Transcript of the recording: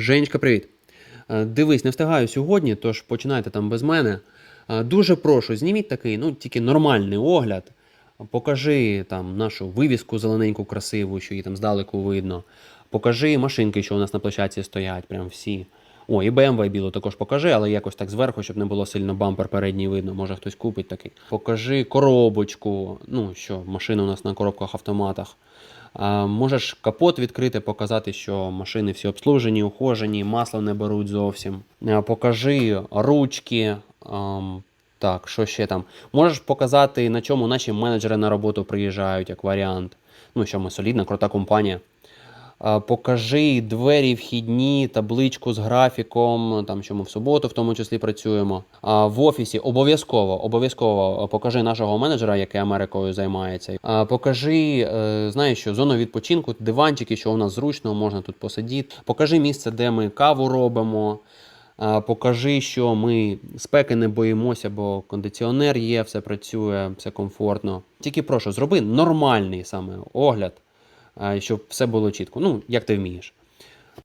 Женечка, привіт. Е, Дивись, не встигаю сьогодні, тож починайте там без мене. Е, Дуже прошу, зніміть такий, ну тільки нормальний огляд. Покажи там нашу вивіску зелененьку, красиву, що її там здалеку видно. Покажи машинки, що у нас на площадці стоять, прям всі. О, і BMW білу також покажи, але якось так зверху, щоб не було сильно бампер передній видно. Може хтось купить такий. Покажи коробочку, ну що машина у нас на коробках автоматах. Можеш капот відкрити, показати, що машини всі обслужені, ухожені, масло не беруть зовсім. Покажи ручки. так, що ще там? Можеш показати, на чому наші менеджери на роботу приїжджають, як варіант. Ну, що ми солідна, крута компанія. Покажи двері вхідні, табличку з графіком, там що ми в суботу в тому числі працюємо. А в офісі обов'язково, обов'язково покажи нашого менеджера, який Америкою займається. А покажи, е, знаєш що, зону відпочинку, диванчики, що у нас зручно, можна тут посидіти. Покажи місце, де ми каву робимо. Покажи, що ми спеки не боїмося, бо кондиціонер є, все працює, все комфортно. Тільки прошу, зроби нормальний саме огляд, щоб все було чітко. Ну, як ти вмієш.